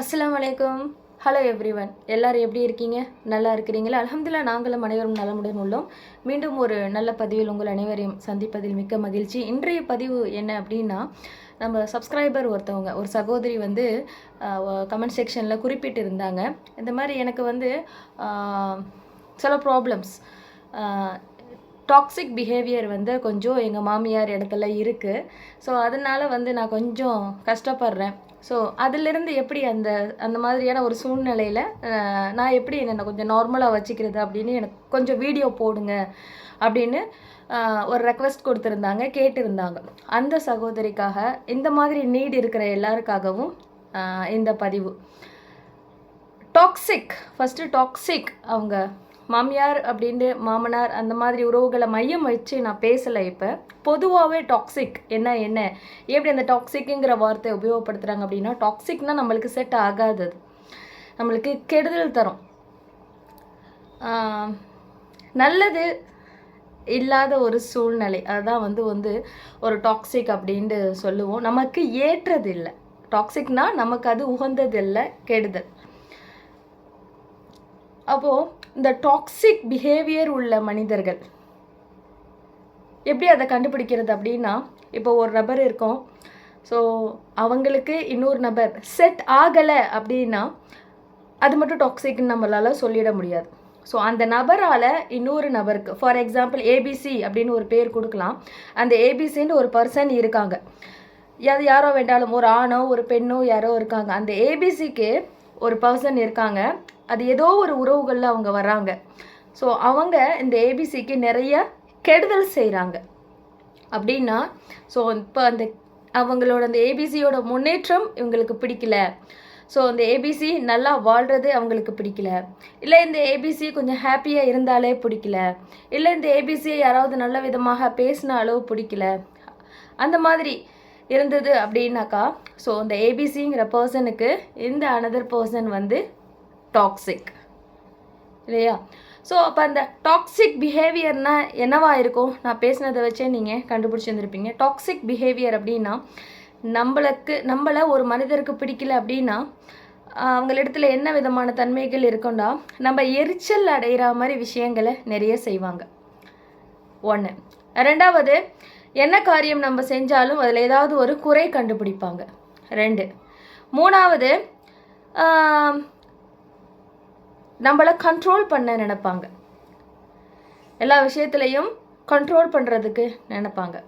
அஸ்லாம் வலைக்கம் hello everyone எல்லோரும் எப்படி இருக்கீங்க? நல்லா இருக்கிறீங்களா? அலமதுல்லா நாங்களும் அனைவரும் நலமுடன் உள்ளோம். மீண்டும் ஒரு நல்ல பதிவில் உங்கள் அனைவரையும் சந்திப்பதில் மிக்க மகிழ்ச்சி. இன்றைய பதிவு என்ன அப்படின்னா நம்ம சப்ஸ்கிரைபர் ஒருத்தவங்க ஒரு சகோதரி வந்து கமெண்ட் செக்ஷனில் குறிப்பிட்டு இருந்தாங்க. இந்த மாதிரி எனக்கு வந்து சில ப்ராப்ளம்ஸ் டாக்ஸிக் பிஹேவியர் வந்து கொஞ்சம் எங்கள் மாமியார் இடத்துல இருக்குது ஸோ அதனால் வந்து நான் கொஞ்சம் கஷ்டப்படுறேன். ஸோ அதிலிருந்து எப்படி அந்த அந்த மாதிரியான ஒரு சூழ்நிலையில் நான் எப்படி என்னை கொஞ்சம் நார்மலாக வச்சுக்கிறது அப்படின்னு எனக்கு கொஞ்சம் வீடியோ போடுங்க அப்படின்னு ஒரு ரெக்வெஸ்ட் கொடுத்துருந்தாங்க கேட்டிருந்தாங்க. அந்த சகோதரிக்காக இந்த மாதிரி நீட் இருக்கிற எல்லாருக்காகவும் இந்த பதிவு. டாக்ஸிக் ஃபஸ்ட்டு டாக்ஸிக் அவங்க மாமியார் அப்படின்ட்டு மாமனார் அந்த மாதிரி உறவுகளை மையம் வச்சு நான் பேசலை இப்போ. பொதுவாகவே டாக்ஸிக் என்ன என்ன? எப்படி அந்த டாக்ஸிக்குங்கிற வார்த்தையை உபயோகப்படுத்துகிறாங்க அப்படின்னா டாக்ஸிக்னால் நம்மளுக்கு செட் ஆகாதது நம்மளுக்கு கெடுதல் தரும். நல்லது இல்லாத ஒரு சூழ்நிலை. அதுதான் வந்து வந்து ஒரு டாக்ஸிக் அப்படின்ட்டு சொல்லுவோம். நமக்கு ஏற்றது இல்லை டாக்ஸிக்னால் நமக்கு அது உகந்தது இல்லை கெடுதல். அப்போது இந்த டாக்ஸிக் பிஹேவியர் உள்ள மனிதர்கள். எப்படி அதை கண்டுபிடிக்கிறது அப்படின்னா இப்போ ஒரு நபர் இருக்கும். ஸோ அவங்களுக்கு இன்னொரு நபர் செட் ஆகலை அப்படின்னா அது மட்டும் டாக்ஸிக்னு நம்மளால் சொல்லிட முடியாது. ஸோ அந்த நபரால் இன்னொரு நபருக்கு ஃபார் எக்ஸாம்பிள் ஏபிசி அப்படின்னு ஒரு பேர் கொடுக்கலாம். அந்த ஏபிசின்னு ஒரு பர்சன் இருக்காங்க. அது யாரோ வேண்டாலும் ஒரு ஆணோ ஒரு பெண்ணோ யாரோ இருக்காங்க. அந்த ஏபிசிக்கு ஒரு பர்சன் இருக்காங்க. அது ஏதோ ஒரு உறவுகளில் அவங்க வராங்க ஸோ அவங்க இந்த ஏபிசிக்கு நிறைய கெடுதல் செய்கிறாங்க அப்படின்னா ஸோ இப்போ அந்த அவங்களோட அந்த ஏபிசியோட முன்னேற்றம் இவங்களுக்கு பிடிக்கல. ஸோ அந்த ஏபிசி நல்லா வாழ்கிறது அவங்களுக்கு பிடிக்கல. இல்லை இந்த ஏபிசி கொஞ்சம் ஹாப்பியாக இருந்தாலே பிடிக்கல. இல்லை இந்த ஏபிசியை யாராவது நல்ல விதமாக பேசினாலோ பிடிக்கல. அந்த மாதிரி இருந்தது அப்படின்னாக்கா ஸோ அந்த ஏபிசிங்கிற பர்சனுக்கு இந்த அனதர் பர்சன் வந்து டாக்ஸிக் இல்லையா? ஸோ அப்போ அந்த டாக்ஸிக் பிஹேவியர்னால் என்னவா இருக்கும்? நான் பேசினதை வச்சே நீங்கள் கண்டுபிடிச்சிருந்துருப்பீங்க டாக்ஸிக் பிஹேவியர் அப்படின்னா நம்மளுக்கு நம்மளை ஒரு மனிதருக்கு பிடிக்கல அப்படின்னா அவங்களிடத்துல என்ன விதமான தன்மைகள் இருக்கும்னா நம்ம எரிச்சல் அடைகிற மாதிரி விஷயங்களை நிறைய செய்வாங்க. ஒன்று ரெண்டாவது என்ன காரியம் நம்ம செஞ்சாலும் அதில் ஏதாவது ஒரு குறை கண்டுபிடிப்பாங்க. ரெண்டு. மூணாவது நம்மளை கண்ட்ரோல் பண்ண நினைப்பாங்க. எல்லா விஷயத்துலையும் கண்ட்ரோல் பண்ணுறதுக்கு நினைப்பாங்க.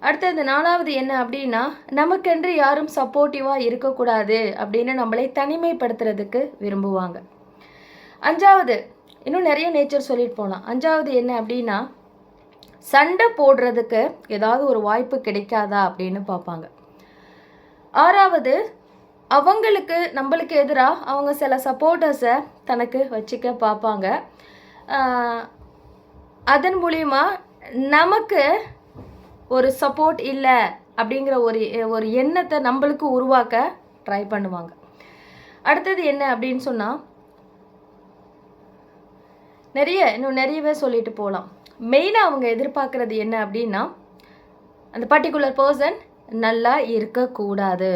அடுத்தது நாலாவது என்ன அப்படின்னா நமக்கென்று யாரும் சப்போர்ட்டிவாக இருக்கக்கூடாது அப்படின்னு நம்மளை தனிமைப்படுத்துறதுக்கு விரும்புவாங்க. அஞ்சாவது இன்னும் நிறைய நேச்சர் சொல்லிட்டு போகலாம் அஞ்சாவது என்ன அப்படின்னா சண்டை போடுறதுக்கு ஏதாவது ஒரு வாய்ப்பு கிடைக்காதா அப்படின்னு பார்ப்பாங்க. ஆறாவது அவங்களுக்கு நம்மளுக்கு எதிராக அவங்க சில சப்போர்ட்டர்ஸை தனக்கு வச்சுக்க பார்ப்பாங்க. அதன் மூலிமா நமக்கு ஒரு சப்போர்ட் இல்லை அப்படிங்கிற ஒரு ஒரு எண்ணத்தை நம்மளுக்கு உருவாக்க ட்ரை பண்ணுவாங்க. அடுத்தது என்ன அப்படின்னு சொன்னால் நிறைய இன்னும் நிறையவே சொல்லிட்டு போகலாம் மெயினாக அவங்க எதிர்பார்க்குறது என்ன அப்படின்னா அந்த பர்டிகுலர் பர்சன் நல்லா இருக்கக்கூடாது.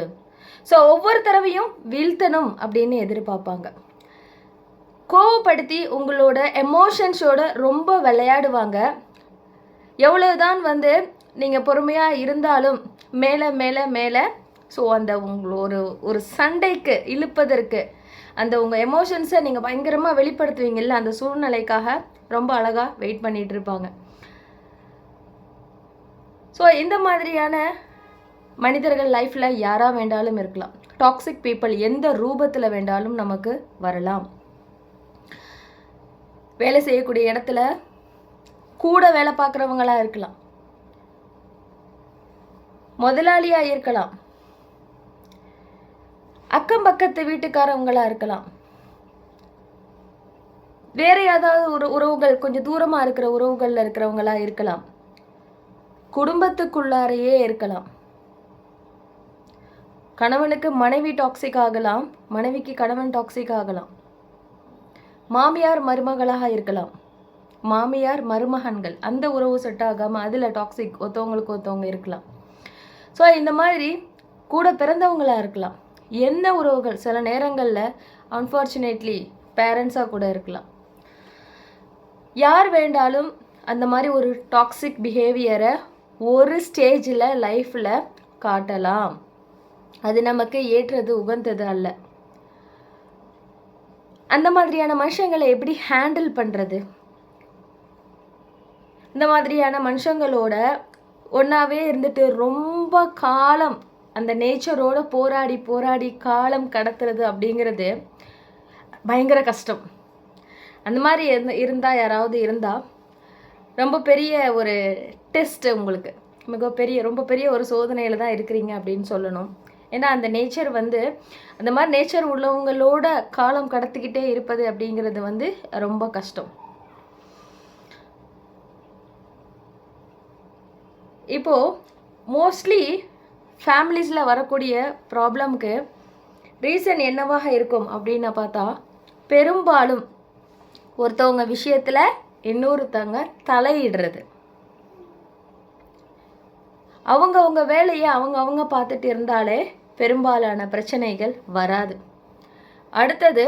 ஸோ ஒவ்வொரு தடவையும் வீழ்த்தணும் அப்படின்னு எதிர்பார்ப்பாங்க. கோவப்படுத்தி உங்களோட எமோஷன்ஸோட ரொம்ப விளையாடுவாங்க. எவ்வளவுதான் வந்து நீங்கள் பொறுமையாக இருந்தாலும் மேலே மேலே மேலே ஸோ அந்த உங்களை ஒரு ஒரு சண்டைக்கு இழுப்பதற்கு அந்த உங்கள் எமோஷன்ஸை நீங்கள் பயங்கரமாக வெளிப்படுத்துவீங்கல்ல அந்த சூழ்நிலைக்காக ரொம்ப அழகாக வெயிட் பண்ணிகிட்டு இருப்பாங்க. ஸோ இந்த மாதிரியான மனிதர்கள் லைஃப்பில் யாராக வேண்டாலும் இருக்கலாம். டாக்ஸிக் பீப்புள் எந்த ரூபத்தில் வேண்டாலும் நமக்கு வரலாம். வேலை செய்யக்கூடிய இடத்துல கூட வேலை பார்க்குறவங்களாக இருக்கலாம். முதலாளியாக இருக்கலாம். அக்கம் பக்கத்து வீட்டுக்காரவங்களாக இருக்கலாம். வேற ஏதாவது ஒரு உறவுகள் கொஞ்சம் தூரமாக இருக்கிற உறவுகளில் இருக்கிறவங்களாக இருக்கலாம். குடும்பத்துக்குள்ளாரையே இருக்கலாம். கணவனுக்கு மனைவி டாக்ஸிக் ஆகலாம் மனைவிக்கு கணவன் டாக்ஸிக் ஆகலாம். மாமியார் மருமகளாக இருக்கலாம். மாமியார் மருமகன்கள் அந்த உறவு செட் ஆகாமல் அதில் டாக்ஸிக் ஒருத்தவங்களுக்கு ஒருத்தவங்க இருக்கலாம். ஸோ இந்த மாதிரி கூட பிறந்தவங்களா இருக்கலாம். எந்த உறவுகள்? சில நேரங்களில் அன்ஃபார்ச்சுனேட்லி பேரண்ட்ஸாக கூட இருக்கலாம். யார் வேண்டாலும் அந்த மாதிரி ஒரு டாக்ஸிக் பிஹேவியரை ஒரு ஸ்டேஜில் லைஃப்பில் காட்டலாம். அது நமக்கு ஏற்றது உகந்தது அல்ல. அந்த மாதிரியான மனுஷங்களை எப்படி ஹேண்டில் பண்ணுறது இந்த மாதிரியான மனுஷங்களோட ஒன்றாவே இருந்துட்டு ரொம்ப காலம் அந்த நேச்சரோட போராடி போராடி காலம் கடத்துறது அப்படிங்கிறது பயங்கர கஷ்டம். அந்த மாதிரி இருந்த இருந்தால் யாராவது இருந்தால் ரொம்ப பெரிய ஒரு டெஸ்ட் உங்களுக்கு. மிகப்பெரிய ரொம்ப பெரிய ஒரு சோதனையில் தான் இருக்கிறீங்க அப்படின்னு சொல்லணும். ஏன்னா அந்த நேச்சர் வந்து அந்த மாதிரி நேச்சர் உள்ளவங்களோட காலம் கடத்திக்கிட்டே இருப்பது அப்படிங்கிறது வந்து ரொம்ப கஷ்டம். இப்போது மோஸ்ட்லி ஃபேமிலிஸில் வரக்கூடிய ப்ராப்ளம்க்கு ரீசன் என்னவாக இருக்கும் அப்படின்னு பார்த்தா பெரும்பாலும் ஒருத்தவங்க விஷயத்தில் இன்னொருத்தவங்க தலையிடுறது. அவங்கவுங்க வேலையை அவங்க அவங்க பார்த்துட்டு இருந்தாலே பெரும்பாலான பிரச்சனைகள் வராது. அடுத்தது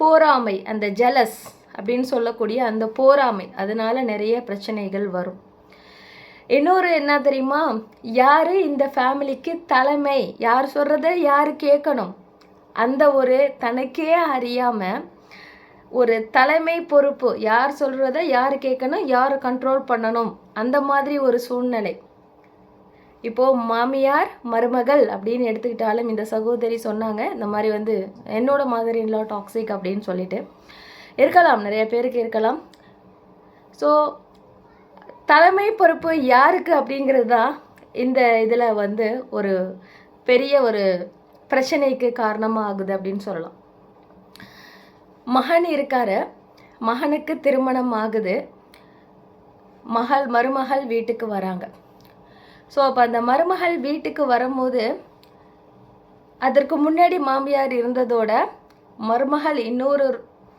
போராமை அந்த ஜெலஸ் அப்படின்னு சொல்லக்கூடிய அந்த போராமை அதனால நிறைய பிரச்சனைகள் வரும். இன்னொரு என்ன தெரியுமா? யார் இந்த ஃபேமிலிக்கு தலைமை? யார் சொல்கிறத யார் கேட்கணும்? அந்த ஒரு தனக்கே அறியாமல் ஒரு தலைமை பொறுப்பு யார் சொல்கிறத யார் கேட்கணும் யார் கண்ட்ரோல் பண்ணணும்? அந்த மாதிரி ஒரு சூழ்நிலை. இப்போது மாமியார் மருமகள் அப்படின்னு எடுத்துக்கிட்டாலும் இந்த சகோதரி சொன்னாங்க இந்த மாதிரி வந்து என்னோட மாதிரி டாக்ஸிக் அப்படின்னு சொல்லிட்டு. இருக்கலாம் நிறைய பேருக்கு இருக்கலாம். ஸோ தலைமை பொறுப்பு யாருக்கு அப்படிங்கிறது தான் இந்த இதில் வந்து ஒரு பெரிய ஒரு பிரச்சனைக்கு காரணமாக ஆகுது அப்படின்னு சொல்லலாம். மகன் இருக்காரு மகனுக்கு திருமணம் ஆகுது. மகள் மருமகள் வீட்டுக்கு வராங்க. ஸோ அப்போ அந்த மருமகள் வீட்டுக்கு வரும்போது அதற்கு முன்னாடி மாமியார் இருந்ததோட மருமகள் இன்னொரு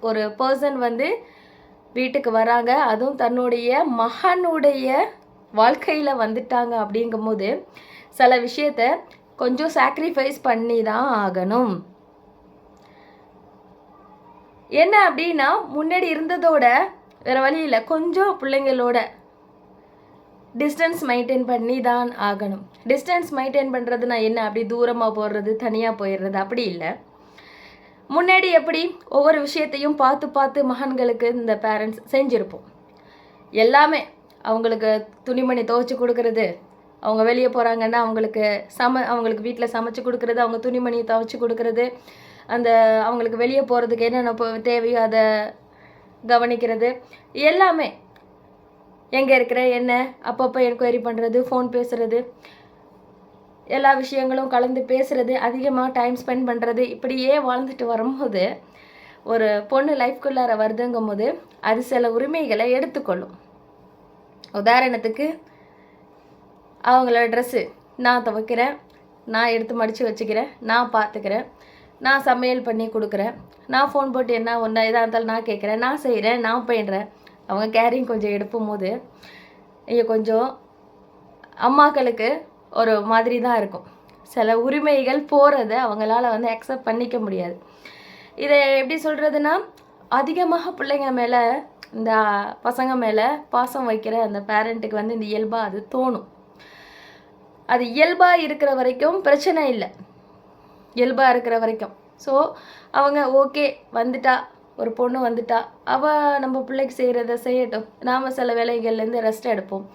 ஒரு பர்சன் வந்து வீட்டுக்கு வராங்க. அதுவும் தன்னுடைய மகனுடைய வாழ்க்கையில் வந்துட்டாங்க அப்படிங்கும்போது சில விஷயத்த கொஞ்சம் சாக்ரிஃபைஸ் பண்ணி தான் ஆகணும். என்ன அப்படின்னா முன்னாடி இருந்ததோட வேறு வழி இல்லை கொஞ்சம் பிள்ளைங்களோட டிஸ்டன்ஸ் மெயின்டைன் பண்ணி தான் ஆகணும். டிஸ்டன்ஸ் மெயின்டைன் பண்ணுறதுனா என்ன? அப்படி தூரமாக போடுறது தனியாக போயிடுறது அப்படி இல்லை. முன்னாடி எப்படி ஒவ்வொரு விஷயத்தையும் பார்த்து பார்த்து மகன்களுக்கு இந்த பேரண்ட்ஸ் செஞ்சுருப்போம். எல்லாமே அவங்களுக்கு துணிமணி துவைச்சி கொடுக்கறது அவங்க வெளியே போகிறாங்கன்னா அவங்களுக்கு சம அவங்களுக்கு வீட்டில் சமைச்சு கொடுக்கறது அவங்க துணிமணி துவைச்சி கொடுக்கறது அந்த அவங்களுக்கு வெளியே போகிறதுக்கு என்னென்ன தேவையோ அதை கவனிக்கிறது எல்லாமே எங்கே இருக்கிற என்ன? அப்பப்போ என்கொயரி பண்ணுறது ஃபோன் பேசுகிறது எல்லா விஷயங்களும் கலந்து பேசுகிறது அதிகமாக டைம் ஸ்பெண்ட் பண்ணுறது இப்படியே வாழ்ந்துட்டு வரும்போது ஒரு பொண்ணு லைஃப்குள்ளார வருதுங்கும் போது அது சில உரிமைகளை எடுத்துக்கொள்ளும். உதாரணத்துக்கு அவங்களோட ட்ரெஸ்ஸு நான் துவைக்கிறேன் நான் எடுத்து மடித்து வச்சுக்கிறேன் நான் பார்த்துக்கிறேன் நான் சமையல் பண்ணி கொடுக்குறேன் நான் ஃபோன் போட்டு என்ன ஒன்றா எதாக இருந்தாலும் நான் கேட்குறேன் நான் செய்கிறேன் நான் பயின்றேன் அவங்க கேரிங் கொஞ்சம் எடுக்கும் போது இங்கே கொஞ்சம் அம்மாக்களுக்கு ஒரு மாதிரி தான் இருக்கும். சில உரிமைகள் போகிறத அவங்களால வந்து அக்செப்ட் பண்ணிக்க முடியாது. இதை எப்படி சொல்கிறதுனா அதிகமாக பிள்ளைங்க மேலே இந்த பசங்க மேலே பாசம் வைக்கிற அந்த பேரண்ட்டுக்கு வந்து இந்த இயல்பாக அது தோணும். அது இயல்பாக இருக்கிற வரைக்கும் பிரச்சனை இல்லை. இயல்பாக இருக்கிற வரைக்கும். ஸோ அவங்க ஓகே வந்துட்டா ஒரு பொண்ணு வந்துட்டா அவள் நம்ம பிள்ளைக்கு செய்கிறத செய்யட்டும். நாம் சில வேலைகள்லேருந்து ரெஸ்ட் எடுப்போம்.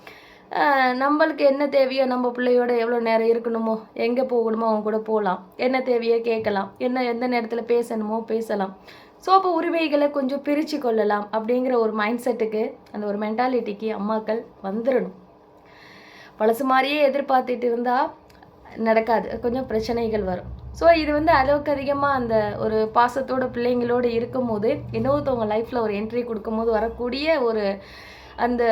நம்மளுக்கு என்ன தேவையோ நம்ம பிள்ளையோட எவ்வளோ நேரம் இருக்கணுமோ எங்கே போகணுமோ அவங்க கூட போகலாம். என்ன தேவையோ கேட்கலாம். என்ன எந்த நேரத்தில் பேசணுமோ பேசலாம். ஸோ அப்போ உரிமைகளை கொஞ்சம் பிரித்து கொள்ளலாம் அப்படிங்கிற ஒரு மைண்ட் செட்டுக்கு அந்த ஒரு மென்டாலிட்டிக்கு அம்மாக்கள் வந்துடணும் பழசு மாதிரியே எதிர்பார்த்துட்டு இருந்தால் நடக்காது. கொஞ்சம் பிரச்சனைகள் வரும். ஸோ இது வந்து அளவுக்கு அதிகமாக அந்த ஒரு பாசத்தோட பிள்ளைங்களோடு இருக்கும்போது இன்னொருத்தவங்க லைஃப்பில் ஒரு என்ட்ரி கொடுக்கும்போது வரக்கூடிய ஒரு அந்த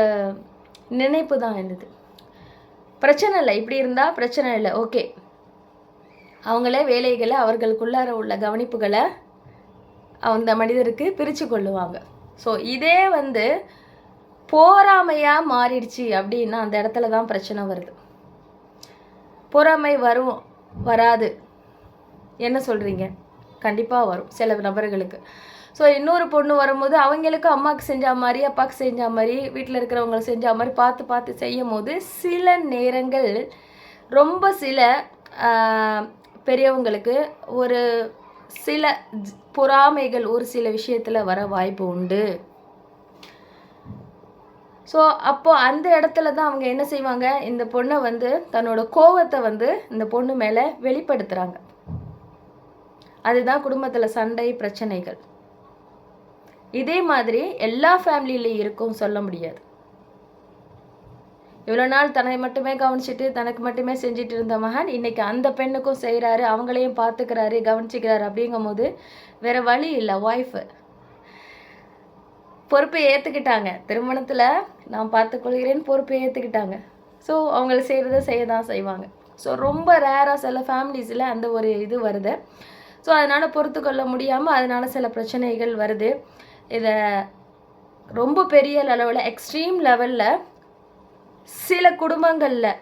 நினைப்பு தான் இருந்தது பிரச்சனை இல்லை. இப்படி இருந்தால் பிரச்சனை இல்லை. ஓகே அவங்களே வேலைகளை அவர்களுக்குள்ளார உள்ள கவனிப்புகளை அந்த மனிதருக்கு பிரித்து கொள்ளுவாங்க. ஸோ இதே வந்து போராமையாக மாறிடுச்சு அப்படின்னா அந்த இடத்துல தான் பிரச்சனை வருது. பொறாமை வரும் வராது. என்ன சொல்கிறீங்க கண்டிப்பாக வரும் சில நபர்களுக்கு. ஸோ இன்னொரு பொண்ணு வரும்போது அவங்களுக்கு அம்மாவுக்கு செஞ்ச மாதிரி அப்பாவுக்கு செஞ்ச மாதிரி வீட்டில் இருக்கிறவங்களுக்கு செஞ்ச மாதிரி பார்த்து பார்த்து செய்யும் போது சில நேரங்கள் ரொம்ப சில பெரியவங்களுக்கு ஒரு சில பொறாமைகள் ஒரு சில விஷயத்தில் வர வாய்ப்பு உண்டு. ஸோ அப்போ அந்த இடத்துல தான் அவங்க என்ன செய்வாங்க? இந்த பொண்ணை வந்து தன்னோட கோவத்தை வந்து இந்த பொண்ணு மேலே வெளிப்படுத்துகிறாங்க அதுதான் குடும்பத்தில் சண்டை பிரச்சனைகள். இதே மாதிரி எல்லா ஃபேமிலியிலையும் இருக்கும் சொல்ல முடியாது. இவ்வளோ நாள் தன்னை மட்டுமே கவனிச்சிட்டு தனக்கு மட்டுமே செஞ்சுட்டு இருந்த மகன் இன்னைக்கு அந்த பெண்ணுக்கும் செய்கிறாரு அவங்களையும் பார்த்துக்கிறாரு கவனிச்சிக்கிறாரு அப்படிங்கும்போது வேற வழி இல்லை ஒய்ஃபு பொறுப்பை ஏற்றுக்கிட்டாங்க திருமணத்தில் நான் பார்த்துக்கொள்கிறேன் பொறுப்பை ஏற்றுக்கிட்டாங்க ஸோ அவங்கள செய்கிறத செய்ய தான் செய்வாங்க. ஸோ ரொம்ப ரேராக சில ஃபேமிலிஸில் அந்த ஒரு இது வருது. ஸோ அதனால் பொறுத்து கொள்ள முடியாமல் அதனால் சில பிரச்சனைகள் வருது. இதை ரொம்ப பெரிய லெவலில் எக்ஸ்ட்ரீம் லெவலில் சில குடும்பங்களில்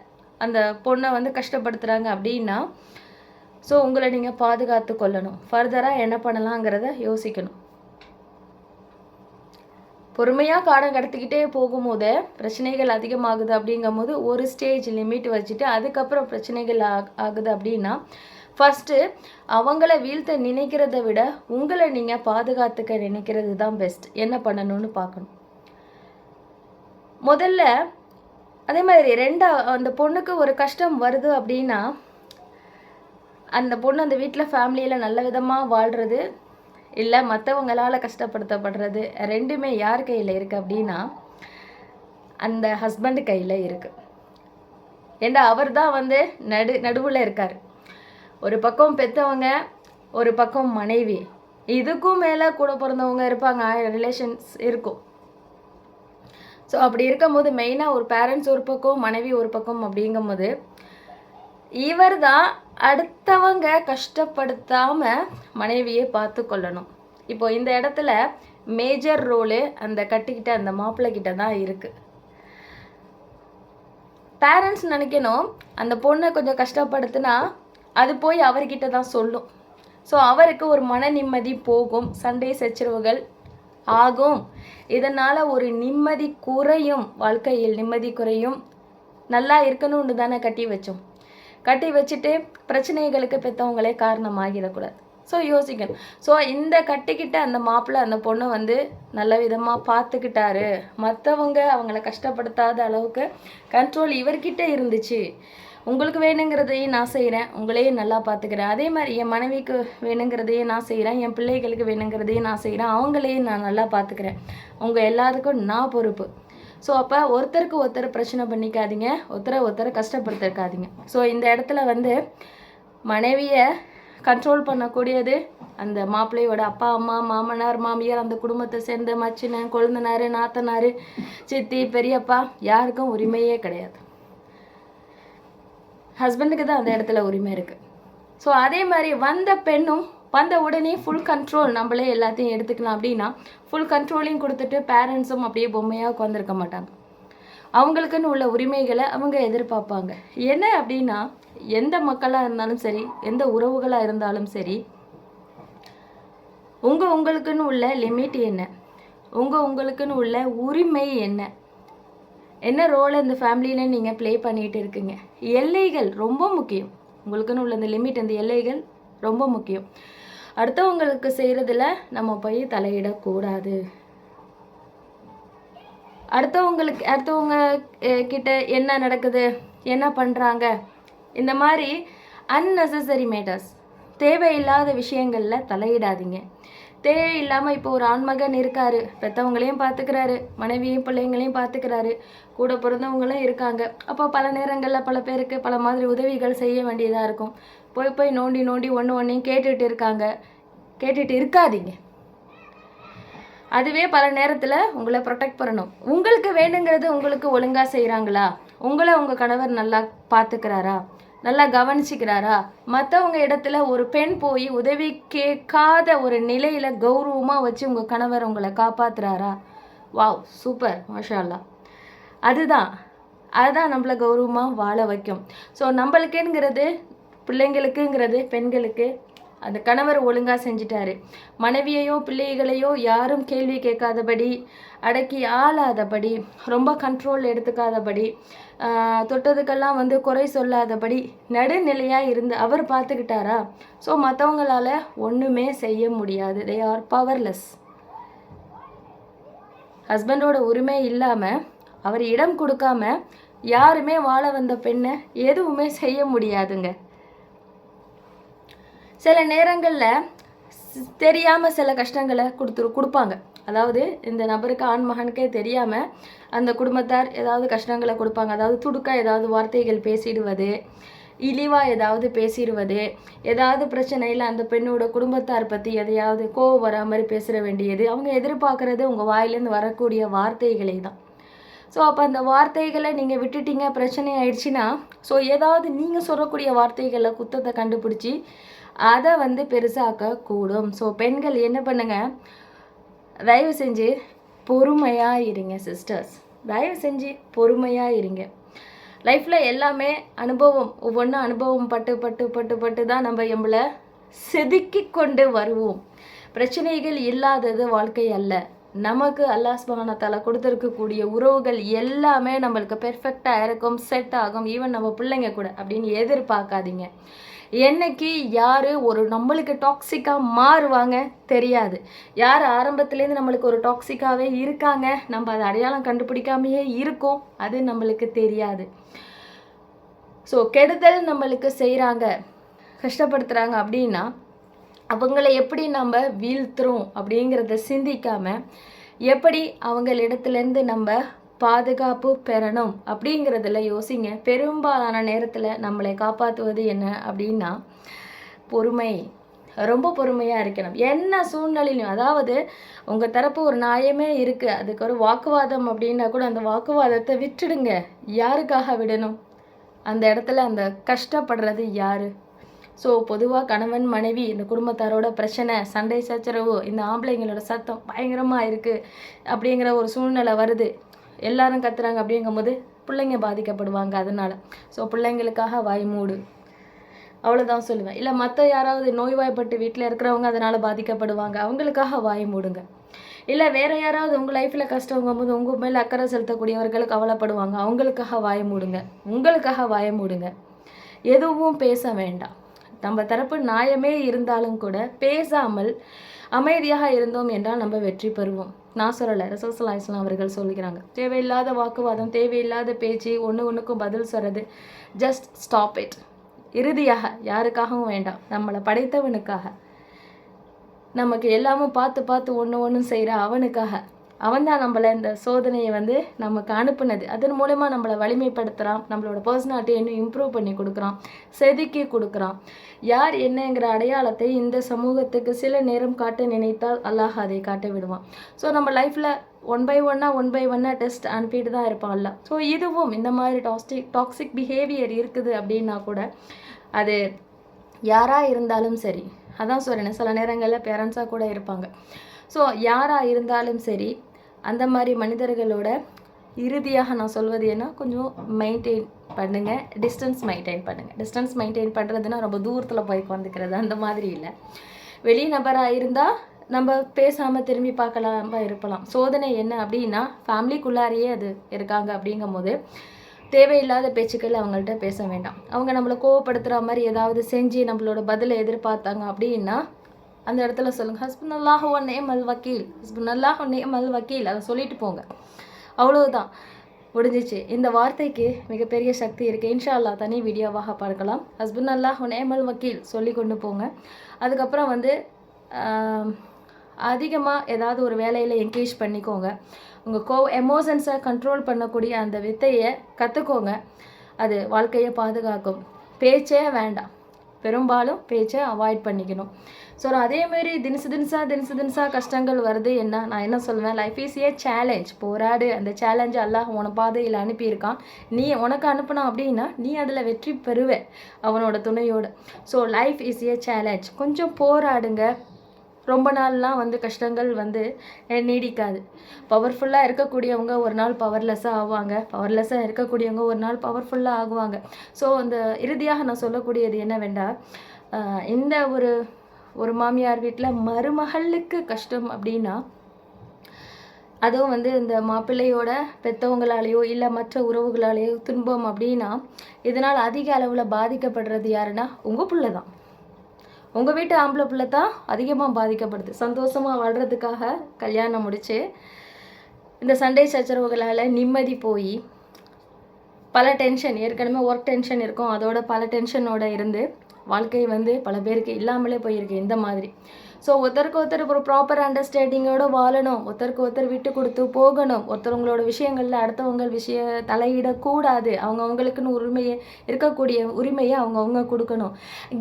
அந்த பொண்ணை வந்து கஷ்டப்படுத்துகிறாங்க அப்படின்னா ஸோ உங்களை நீங்கள் பாதுகாத்து கொள்ளணும். ஃபர்தராக என்ன பண்ணலாங்கிறத யோசிக்கணும். பொறுமையாக காடம் கடத்திக்கிட்டே போகும்போது பிரச்சனைகள் அதிகமாகுது அப்படிங்கும்போது ஒரு ஸ்டேஜ் லிமிட் வச்சுட்டு அதுக்கப்புறம் பிரச்சனைகள் ஆகுது அப்படின்னா ஃபஸ்ட்டு அவங்கள வீழ்த்த நினைக்கிறத விட உங்களை நீங்கள் பாதுகாத்துக்க நினைக்கிறது தான் பெஸ்ட் என்ன பண்ணணும்னு பார்க்கணும். முதல்ல அதே மாதிரி ரெண்டா அந்த பொண்ணுக்கு ஒரு கஷ்டம் வருது அப்படின்னா அந்த பொண்ணு அந்த வீட்டில் ஃபேமிலியில் நல்ல விதமாக வாழ்கிறது இல்லை மற்றவங்களால் கஷ்டப்படுத்தப்படுறது ரெண்டுமே யார் கையில் இருக்குது அப்படின்னா அந்த ஹஸ்பண்ட் கையில் இருக்குது ஏண்டா அவர் தான் வந்து நடு நடுவில் இருக்கார். ஒரு பக்கம் பெற்றவங்க ஒரு பக்கம் மனைவி. இதுக்கும் மேலே கூட பிறந்தவங்க இருப்பாங்க. ரிலேஷன்ஸ் இருக்கும். ஸோ அப்படி இருக்கும்போது மெயினாக ஒரு பேரண்ட்ஸ் ஒரு பக்கம் மனைவி ஒரு பக்கம் அப்படிங்கும்போது இவர் தான் அடுத்தவங்க கஷ்டப்படுத்தாமல் மனைவியை பார்த்து கொள்ளணும் இப்போ இந்த இடத்துல மேஜர் ரோலு அந்த கட்டிக்கிட்ட அந்த மாப்பிள்ளை கிட்ட தான் இருக்குது பேரண்ட்ஸ் நினைக்கணும் அந்த பொண்ணை கொஞ்சம் கஷ்டப்படுத்துனா அது போய் அவர்கிட்ட தான் சொல்லும். ஸோ அவருக்கு ஒரு மன நிம்மதி போகும். சண்டை சச்சரவுகள் ஆகும். இதனால் ஒரு நிம்மதி குறையும். வாழ்க்கையில் நிம்மதி குறையும். நல்லா இருக்கணும்னு தானே கட்டி வச்சோம். கட்டி வச்சுட்டு பிரச்சனைகளுக்கு பெற்றவங்களே காரணமாகிடக்கூடாது. ஸோ யோசிக்கணும். ஸோ இந்த கட்டிக்கிட்ட அந்த மாப்பிள்ளை அந்த பொண்ணை வந்து நல்ல விதமாக பார்த்துக்கிட்டாரு மற்றவங்க அவங்கள கஷ்டப்படுத்தாத அளவுக்கு கண்ட்ரோல் இவர்கிட்ட இருந்துச்சு. உங்களுக்கு வேணுங்கிறதையும் நான் செய்கிறேன் உங்களையும் நல்லா பார்த்துக்கிறேன் அதே மாதிரி என் மனைவிக்கு வேணுங்கிறதையும் நான் செய்கிறேன் என் பிள்ளைகளுக்கு வேணுங்கிறதையும் நான் செய்கிறேன் அவங்களையும் நான் நல்லா பார்த்துக்கிறேன் உங்கள் எல்லாருக்கும் நான் பொறுப்பு. ஸோ அப்போ ஒருத்தருக்கு ஒருத்தர் பிரச்சனை பண்ணிக்காதீங்க. ஒருத்தரை ஒருத்தரை கஷ்டப்படுத்திருக்காதீங்க. ஸோ இந்த இடத்துல வந்து மனைவியை கண்ட்ரோல் பண்ணக்கூடியது அந்த மாப்பிள்ளையோட அப்பா அம்மா மாமனார் மாமியார் அந்த குடும்பத்தை சேர்ந்த மச்சினன் கொழுந்தனார் நாத்தனார் சித்தி பெரியப்பா யாருக்கும் உரிமையே கிடையாது. ஹஸ்பண்டுக்கு தான் அந்த இடத்துல உரிமை இருக்குது ஸோ அதே மாதிரி வந்த பெண்ணும் வந்த உடனே ஃபுல் கண்ட்ரோல் நம்மளே எல்லாத்தையும் எடுத்துக்கலாம் அப்படின்னா ஃபுல் கண்ட்ரோலையும் கொடுத்துட்டு பேரண்ட்ஸும் அப்படியே பொம்மையாக உட்காந்துருக்க மாட்டாங்க. அவங்களுக்குன்னு உள்ள உரிமைகளை அவங்க எதிர்பார்ப்பாங்க. என்ன அப்படின்னா எந்த மக்களாக இருந்தாலும் சரி எந்த உறவுகளாக இருந்தாலும் சரி உங்கள் உங்களுக்குன்னு உள்ள லிமிட் என்ன? உங்கள் உங்களுக்குன்னு உள்ள உரிமை என்ன? என்ன ரோலை இந்த ஃபேமிலியில் நீங்கள் ப்ளே பண்ணிகிட்டு இருக்கீங்க? எல்லைகள் ரொம்ப முக்கியம். உங்களுக்குன்னு உள்ள இந்த லிமிட் அந்த எல்லைகள் ரொம்ப முக்கியம். அடுத்தவங்களுக்கு செய்கிறதுல நம்ம போய் தலையிடக்கூடாது. அடுத்தவங்களுக்கு அடுத்தவங்க கிட்ட என்ன நடக்குது? என்ன பண்ணுறாங்க இந்த மாதிரி unnecessary மேட்டர்ஸ் தேவையில்லாத விஷயங்களில் தலையிடாதீங்க. தேவையில்லாமல் இப்போ ஒரு ஆண்மகன் இருக்காரு. பெற்றவங்களையும் பார்த்துக்கிறாரு மனைவியும் பிள்ளைங்களையும் பார்த்துக்கிறாரு கூட பிறந்தவங்களும் இருக்காங்க. அப்போ பல நேரங்களில் பல பேருக்கு பல மாதிரி உதவிகள் செய்ய வேண்டியதாக இருக்கும். போய் போய் நோண்டி நோண்டி ஒன்று ஒன்றையும் கேட்டுட்டு இருக்காங்க. கேட்டுட்டு இருக்காதீங்க. அதுவே பல நேரத்தில் உங்களை ப்ரொடெக்ட் பண்ணணும். உங்களுக்கு வேணுங்கிறது உங்களுக்கு ஒழுங்காக செய்கிறாங்களா உங்களை உங்கள் கணவர் நல்லா பார்த்துக்கிறாரா நல்லா கவனிச்சிக்கிறாரா? மற்றவங்க இடத்துல ஒரு பெண் போய் உதவி கேட்காத ஒரு நிலையில் கௌரவமாக வச்சு உங்கள் கணவர் உங்களை காப்பாத்துறாரா? வாவ் சூப்பர் மாஷா அல்லாஹ் அதுதான். அதுதான் நம்மளை கௌரவமாக வாழ வைக்கும். ஸோ நம்மளுக்குங்கிறது பிள்ளைங்களுக்குங்கிறது பெண்களுக்கு அந்த கணவர் ஒழுங்காக செஞ்சிட்டாரு. மனைவியையோ பிள்ளைகளையோ யாரும் கேள்வி கேட்காதபடி அடக்கி ஆளாதபடி ரொம்ப கண்ட்ரோல் எடுத்துக்காதபடி தொட்டதுக்கெல்லாம் வந்து குறை சொல்லாதபடி நடுநிலையாக இருந்து அவர் பார்த்துக்கிட்டாரா? ஸோ மற்றவங்களால ஒன்றுமே செய்ய முடியாது. தே ஆர் பவர்லெஸ் ஹஸ்பண்டோட உரிமை இல்லாமல் அவர் இடம் கொடுக்காம யாருமே வாழ வந்த பெண்ணை எதுவுமே செய்ய முடியாதுங்க. சில நேரங்களில் தெரியாமல் சில கஷ்டங்களை கொடுத்துரு கொடுப்பாங்க. அதாவது இந்த நபருக்கு ஆண் மகனுக்கே தெரியாமல் அந்த குடும்பத்தார் ஏதாவது கஷ்டங்களை கொடுப்பாங்க. அதாவது துடுக்கா ஏதாவது வார்த்தைகள் பேசிடுவது இழிவாக ஏதாவது பேசிடுவது ஏதாவது பிரச்சனையில் அந்த பெண்ணோட குடும்பத்தார் பற்றி எதையாவது கோவம் வரா மாதிரி பேசுகிற வேண்டியது அவங்க எதிர்பார்க்குறது உங்கள் வாயிலேருந்து வரக்கூடிய வார்த்தைகளே தான். ஸோ அப்போ அந்த வார்த்தைகளை நீங்கள் விட்டுட்டீங்க பிரச்சனை ஆயிடுச்சுன்னா ஸோ ஏதாவது நீங்கள் சொல்லக்கூடிய வார்த்தைகளை குத்தத்தை கண்டுபிடிச்சி அதை வந்து பெருசாக்க கூடும் ஸோ பெண்கள் என்ன பண்ணுங்க? தயவு செஞ்சு பொறுமையாக இருங்க சிஸ்டர்ஸ் தயவு செஞ்சு பொறுமையாக இருங்க. லைஃப்பில் எல்லாமே அனுபவம் ஒவ்வொன்றும் அனுபவம் பட்டு பட்டு பட்டு பட்டு தான் நம்ம எம்பளை செதுக்கி கொண்டு வருவோம். பிரச்சனைகள் இல்லாதது வாழ்க்கை அல்ல. நமக்கு அல்லாஹ் சுபானத்தால கொடுத்துருக்கக்கூடிய உறவுகள் எல்லாமே நம்மளுக்கு பெர்ஃபெக்டாக இருக்கும் செட் ஆகும் ஈவன் நம்ம பிள்ளைங்க கூட அப்படின்னு எதிர்பார்க்காதீங்க. என்னைக்கு யார் ஒரு நம்மளுக்கு டாக்ஸிக்காக மாறுவாங்க தெரியாது. யார் ஆரம்பத்துலேருந்து நம்மளுக்கு ஒரு டாக்ஸிக்காகவே இருக்காங்க நம்ம அதை அடையாளம் கண்டுபிடிக்காமையே இருக்கோம் அது நம்மளுக்கு தெரியாது. ஸோ கெடுதல் நம்மளுக்கு செய்கிறாங்க கஷ்டப்படுத்துகிறாங்க அப்படின்னா அவங்கள எப்படி நம்ம வீழ்த்துறோம் அப்படிங்கிறத சிந்திக்காம எப்படி அவங்களிடத்துலேருந்து நம்ம பாதுகாப்பு பெறணும் அப்படிங்கிறதுல யோசிங்க. பெரும்பாலான நேரத்தில் நம்மளை காப்பாற்றுவது என்ன அப்படின்னா பொறுமை. ரொம்ப பொறுமையாக இருக்கணும். என்ன சூழ்நிலையிலும் அதாவது உங்கள் தரப்பு ஒரு நியாயமே இருக்குது அதுக்கு ஒரு வாக்குவாதம் அப்படின்னா கூட அந்த வாக்குவாதத்தை விட்டுடுங்க. யாருக்காக விடணும்? அந்த இடத்துல அந்த கஷ்டப்படுறது யாரு? ஸோ பொதுவாக கணவன் மனைவி இந்த குடும்பத்தாரோட பிரச்சனை சண்டை சச்சரவு இந்த ஆம்பளைங்களோட சத்தம் பயங்கரமாக இருக்குது அப்படிங்கிற ஒரு சூழ்நிலை வருது. எல்லாரும் கத்துறாங்க அப்படிங்கும்போது பிள்ளைங்க பாதிக்கப்படுவாங்க அதனால். ஸோ பிள்ளைங்களுக்காக வாய் மூடு. அவ்வளோதான் சொல்லுவேன். இல்லை மற்ற யாராவது நோய்வாய்ப்பட்டு வீட்டில் இருக்கிறவங்க அதனால் பாதிக்கப்படுவாங்க. அவங்களுக்காக வாய் மூடுங்க. இல்லை வேற யாராவது உங்கள் லைஃப்பில் கஷ்டங்கும் போது உங்கள் மேலே அக்கறை செலுத்தக்கூடியவர்கள் கவலைப்படுவாங்க. அவங்களுக்காக வாய மூடுங்க. உங்களுக்காக வாய மூடுங்க. எதுவும் பேச வேண்டாம். நம்ம தரப்பு நியாயமே இருந்தாலும் கூட பேசாமல் அமைதியாக இருந்தோம் என்றால் நம்ம வெற்றி பெறுவோம். நான் சொல்லலை ரசோசலா இஸ்லாம் அவர்கள் சொல்லிக்கிறாங்க. தேவையில்லாத வாக்குவாதம் தேவையில்லாத பேச்சு ஒன்று ஒன்றுக்கும் பதில் சொல்கிறது ஜஸ்ட் ஸ்டாப் இட் இறுதியாக யாருக்காகவும் வேண்டாம். நம்மளை படைத்தவனுக்காக. நமக்கு எல்லாமும் பார்த்து பார்த்து ஒன்று ஒன்றும் செய்கிற அவனுக்காக. அவன் தான் நம்மளை இந்த சோதனையை வந்து நமக்கு அனுப்புனது. அதன் மூலயமா நம்மளை வலிமைப்படுத்துகிறான் நம்மளோட பர்சனாலிட்டியை இன்னும் இம்ப்ரூவ் பண்ணி கொடுக்குறான். செதுக்கி கொடுக்குறான். யார் என்னங்கிற அடையாளத்தை இந்த சமூகத்துக்கு சில நேரம் காட்ட நினைத்தால் அல்லாஹ் அதை காட்ட விடுவான். ஸோ நம்ம லைஃப்பில் ஒன் பை ஒன்னாக ஒன் பை ஒன்னாக டெஸ்ட் அனுப்பிட்டு தான் இருப்பான் அல்ல ஸோ இதுவும் இந்த மாதிரி டாக்ஸிக் டாக்ஸிக் பிஹேவியர் இருக்குது அப்படின்னா கூட அது யாராக இருந்தாலும் சரி அதான் சொல்கிறேன் சில நேரங்களில் பேரண்ட்ஸாக கூட இருப்பாங்க. ஸோ யாராக இருந்தாலும் சரி அந்த மாதிரி மனிதர்களோட இறுதியாக நான் சொல்வது என்ன? கொஞ்சம் மெயின்டைன் பண்ணுங்கள் டிஸ்டன்ஸ் மெயின்டைன் பண்ணுங்கள் டிஸ்டன்ஸ் மெயின்டைன் பண்ணுறதுன்னா ரொம்ப தூரத்தில் போய் உட்காந்துக்கிறது அந்த மாதிரி இல்லை. வெளி நபராக இருந்தால் நம்ம பேசாமல் திரும்பி பார்க்கலாம் இருக்கலாம் சோதனை என்ன அப்படின்னா ஃபேமிலிக்குள்ளாரையே அது இருக்காங்க அப்படிங்கும்போது தேவையில்லாத பேச்சுக்கள் அவங்கள்ட்ட பேச வேண்டாம். அவங்க நம்மளை கோவப்படுத்துகிற மாதிரி ஏதாவது செஞ்சு நம்மளோட பதிலை எதிர்பார்த்தாங்க அப்படின்னா அந்த இடத்துல சொல்லுங்க. ஹஸ்பண்ட் அல்லாஹ் ஒன் நேம் அல் வக்கீல். ஹஸ்பண்ட் அல்லாஹ் நேம் அல் வக்கீல். அதை சொல்லிட்டு போங்க. அவ்வளவுதான். முடிஞ்சிச்சு. இந்த வார்த்தைக்கு மிகப்பெரிய சக்தி இருக்குது இன்ஷா தனி வீடியோவாக பார்க்கலாம். ஹஸ்பண்ட் அல்லாஹ் நேம் அல் வக்கீல். சொல்லி கொண்டு போங்க. அதுக்கப்புறம் வந்து அதிகமாக ஏதாவது ஒரு வேலையில் என்கேஜ் பண்ணிக்கோங்க. உங்கள் கோ எமோஷன்ஸை கண்ட்ரோல் பண்ணக்கூடிய அந்த வித்தையை கற்றுக்கோங்க அது வாழ்க்கையை பாதுகாக்கும். பேச்சே வேண்டாம். பெரும்பாலும் பேச்சை அவாய்ட் பண்ணிக்கணும். ஸோ அதேமாரி தினசு தினசா தினசு தினசா கஷ்டங்கள் வருது என்ன? நான் என்ன சொல்லுவேன் லைஃப் இஸ் ஏ சேலஞ்ச் போராடு. அந்த சேலஞ்சு அல்லாஹ் உன பாதையில் அனுப்பியிருக்கான். நீ உனக்கு அனுப்பினா அப்படின்னா நீ அதில் வெற்றி பெறுவ அவனோட துணையோடு. So life is a challenge கொஞ்சம் போராடுங்க. ரொம்ப நாள்லாம் வந்து கஷ்டங்கள் வந்து நீடிக்காது. பவர்ஃபுல்லாக இருக்கக்கூடியவங்க ஒரு நாள் பவர்லெஸ்ஸாக ஆவாங்க. பவர்லெஸ்ஸாக இருக்கக்கூடியவங்க ஒரு நாள் பவர்ஃபுல்லாக ஆகுவாங்க. ஸோ அந்த இறுதியாக நான் சொல்லக்கூடியது என்னவென்றால் இந்த ஒரு ஒரு மாமியார் வீட்டில் மருமகளுக்கு கஷ்டம் அப்படின்னா அதுவும் வந்து இந்த மாப்பிள்ளையோட பெற்றவங்களாலேயோ இல்லை மற்ற உறவுகளாலேயோ துன்பம் அப்படின்னா இதனால் அதிக அளவில் பாதிக்கப்படுறது யாருன்னா உங்கள் பிள்ளை தான் உங்கள் வீட்டு ஆம்பளை பிள்ளை தான் அதிகமாக பாதிக்கப்படுது. சந்தோஷமாக வாழ்கிறதுக்காக கல்யாணம் முடிச்சு இந்த சண்டை சச்சரவுகளால் நிம்மதி போய் பல டென்ஷன் ஏற்கனவே ஒர்க் டென்ஷன் இருக்கும். அதோட பல டென்ஷனோட இருந்து வாழ்க்கை வந்து பல பேருக்கு இல்லாமலே போயிருக்கு இந்த மாதிரி. ஸோ ஒருத்தருக்கு ஒருத்தர் ஒரு ப்ராப்பர் அண்டர்ஸ்டாண்டிங்கோடு வாழணும். ஒருத்தருக்கு ஒருத்தர் விட்டு கொடுத்து போகணும். ஒருத்தவங்களோட விஷயங்களில் அடுத்தவங்க விஷய தலையிடக்கூடாது. அவங்க அவங்களுக்குன்னு உரிமையை இருக்கக்கூடிய உரிமையை அவங்கவுங்க கொடுக்கணும்.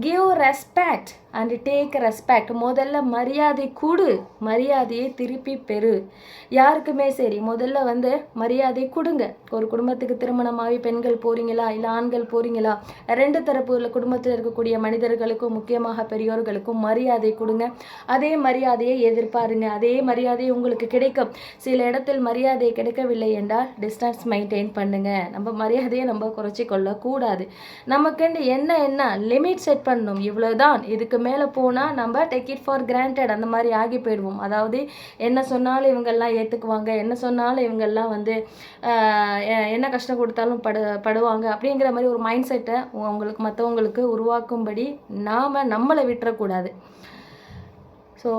Give respect and take respect முதல்ல மரியாதை கொடு மரியாதையை திருப்பி பெறு. யாருக்குமே சரி முதல்ல வந்து மரியாதை கொடுங்க. ஒரு குடும்பத்துக்கு திருமணமாகி பெண்கள் போகிறீங்களா இல்லை ஆண்கள் போகிறீங்களா ரெண்டு தரப்பு உள்ள குடும்பத்தில் இருக்கக்கூடிய மனிதர்களுக்கும் முக்கியமாக பெரியோர்களுக்கும் மரியாதை கொடுங்க. அதே மரியாதையை எதிர்பாருங்க. அதே மரியாதை உங்களுக்கு கிடைக்கும். சில இடத்தில் மரியாதை கிடைக்கவில்லை என்றால் டிஸ்டன்ஸ் மெயின்டைன் பண்ணுங்க. நம்ம மரியாதையை நம்ம குறைச்சி கொள்ளக்கூடாது நமக்குன்னு என்ன என்ன? லிமிட் செட் பண்ணணும். இவ்வளோதான் இதுக்கு மேலே போனால் நம்ம டேக் இட் ஃபார் கிராண்டட் அந்த மாதிரி ஆகி போயிடுவோம். அதாவது என்ன சொன்னாலும் இவங்கெல்லாம் ஏற்றுக்குவாங்க என்ன சொன்னாலும் இவங்கெல்லாம் வந்து எ- என்ன கஷ்டம் கொடுத்தாலும் படு படுவாங்க அப்படிங்கிற மாதிரி ஒரு மைண்ட் செட்டை உங்களுக்கு மற்றவங்களுக்கு உருவாக்கும்படி நாம் நம்மளை விட்டுறக்கூடாது. ஸோ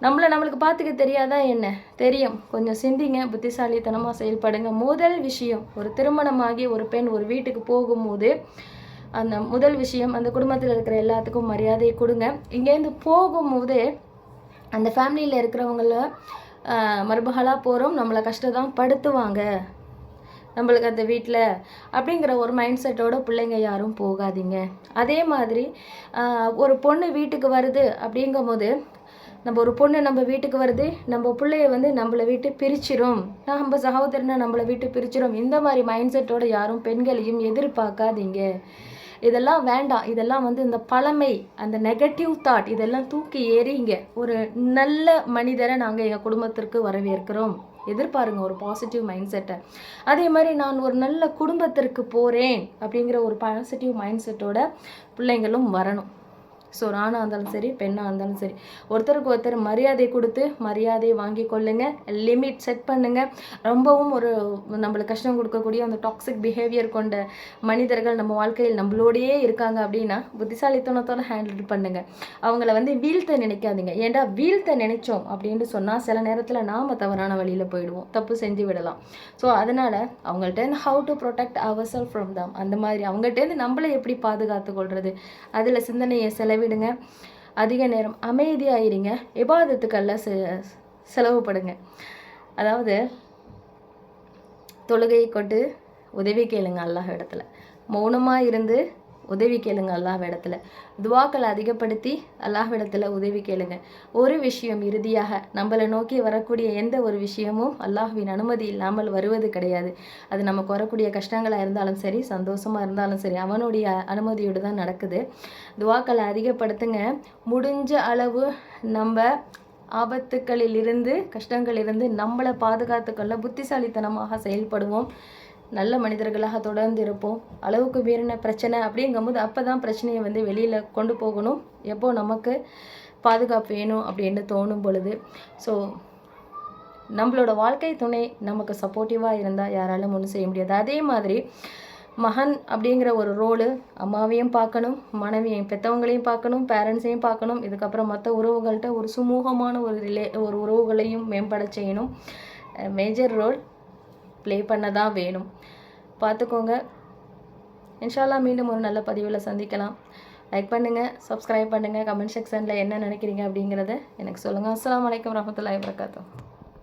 நம்மளை நம்மளுக்கு பார்த்துக்க தெரியாதா என்ன? தெரியும். கொஞ்சம் சிந்திங்க புத்திசாலித்தனமாக செயல்படுங்க. முதல் விஷயம் ஒரு திருமணமாகி ஒரு பெண் ஒரு வீட்டுக்கு போகும்போது அந்த முதல் விஷயம் அந்த குடும்பத்தில் இருக்கிற எல்லாத்துக்கும் மரியாதையை கொடுங்க. இங்கேருந்து போகும்போதே அந்த ஃபேமிலியில் இருக்கிறவங்கள மருமகளாக போகிறோம் நம்மளை கஷ்டத்தான் படுத்துவாங்க. நம்மளுக்கு அந்த வீட்டில் அப்படிங்கிற ஒரு மைண்ட் செட்டோட பிள்ளைங்க யாரும் போகாதீங்க. அதே மாதிரி ஒரு பொண்ணு வீட்டுக்கு வருது அப்படிங்கும்போது நம்ம ஒரு பொண்ணு நம்ம வீட்டுக்கு வருது நம்ம பிள்ளைய வந்து நம்மளை விட்டு பிரிச்சிரும். நம்ம சகோதரனை நம்மளை விட்டு பிரிச்சிரும். இந்த மாதிரி மைண்ட் செட்டோட யாரும் பெண்களையும் எதிர்பார்க்காதீங்க. இதெல்லாம் வேண்டாம். இதெல்லாம் வந்து இந்த பழமை அந்த நெகட்டிவ் தாட் இதெல்லாம் தூக்கி எறிங்க ஒரு நல்ல மனிதரை நாங்கள் எங்கள் குடும்பத்திற்கு வரவேற்கிறோம். எதிர்பாருங்க ஒரு பாசிட்டிவ் மைண்ட் செட்டை அதே மாதிரி நான் ஒரு நல்ல குடும்பத்திற்கு போகிறேன் அப்படிங்கிற ஒரு பாசிட்டிவ் மைண்ட் செட்டோட பிள்ளைங்களும் வரணும். ஸோ நானாக இருந்தாலும் சரி பெண்ணாக இருந்தாலும் சரி ஒருத்தருக்கு ஒருத்தர் மரியாதை கொடுத்து மரியாதை வாங்கி கொள்ளுங்கள் லிமிட் செட் பண்ணுங்கள் ரொம்பவும் ஒரு நம்மளுக்கு கஷ்டம் கொடுக்கக்கூடிய அந்த டாக்ஸிக் பிஹேவியர் கொண்ட மனிதர்கள் நம்ம வாழ்க்கையில் நம்மளோடையே இருக்காங்க அப்படின்னா புத்திசாலித்தனத்தோட ஹேண்டில் பண்ணுங்கள் அவங்கள வந்து வீழ்த்த நினைக்காதீங்க. ஏன்டா வீழ்த்த நினைச்சோம் அப்படின்னு சொன்னால் சில நேரத்தில் நாம் தவறான வழியில் போயிடுவோம். தப்பு செஞ்சு விடலாம். ஸோ அதனால் அவங்கள்ட்ட how to protect our self from them அந்த மாதிரி அவங்கள்ட்டேருந்து நம்மளை எப்படி பாதுகாத்து கொள்வது அதில் சிந்தனையை செலவிடுங்க அதிக நேரம் அமைதியாயிருங்க. விவாதத்துக்கெல்லாம் செ செலவுப்படுங்க அதாவது தொழுகையை கொண்டு உதவி கேளுங்க அல்லாஹ் இடத்துல. மௌனமாக இருந்து உதவி கேளுங்க அல்லாஹ் துவாக்களை அதிகப்படுத்தி அல்லாஹ்விடத்தில் உதவி கேளுங்க. ஒரு விஷயம் இறுதியாக நம்மளை நோக்கி வரக்கூடிய எந்த ஒரு விஷயமும் அல்லாஹ்வின் அனுமதி இல்லாமல் வருவது கிடையாது. அது நமக்கு வரக்கூடிய கஷ்டங்களாக இருந்தாலும் சரி சந்தோஷமாக இருந்தாலும் சரி அவனுடைய அனுமதியோடு தான் நடக்குது. துவாக்களை அதிகப்படுத்துங்க. முடிஞ்ச அளவு நம்ம ஆபத்துக்களிலிருந்து கஷ்டங்களிலிருந்து நம்மளை பாதுகாத்துக்கொள்ள புத்திசாலித்தனமாக செயல்படுவோம். நல்ல மனிதர்களாக தொடர்ந்து இருப்போம் அளவுக்கு மீறின பிரச்சனை அப்படிங்கும்போது அப்போ தான் பிரச்சனையை வந்து வெளியில் கொண்டு போகணும். எப்போ நமக்கு பாதுகாப்பு வேணும் அப்படின்னு தோணும் பொழுது. ஸோ நம்மளோட வாழ்க்கை துணை நமக்கு சப்போர்ட்டிவாக இருந்தால் யாராலும் ஒன்றும் செய்ய முடியாது. அதே மாதிரி மகன் அப்படிங்கிற ஒரு ரோலு அம்மாவையும் பார்க்கணும் மனைவியையும் பெற்றவங்களையும் பார்க்கணும் பேரண்ட்ஸையும் பார்க்கணும். இதுக்கப்புறம் மற்ற உறவுகள்கிட்ட ஒரு சுமூகமான ஒரு ரிலே ஒரு உறவுகளையும் மேம்பட செய்யணும். மேஜர் ரோல் ப்ளே பண்ண தான் வேணும். பார்த்துக்கோங்க. இன்ஷால்லா மீண்டும் ஒரு நல்ல பதிவில் சந்திக்கலாம். லைக் பண்ணுங்கள் சப்ஸ்கிரைப் பண்ணுங்கள் கமெண்ட் செக்ஷனில் என்ன நினைக்கிறீங்க அப்படிங்கிறத எனக்கு சொல்லுங்கள் அஸ்லாம் வலைக்கம் வரமத்துல வபரகாத்துஹ்.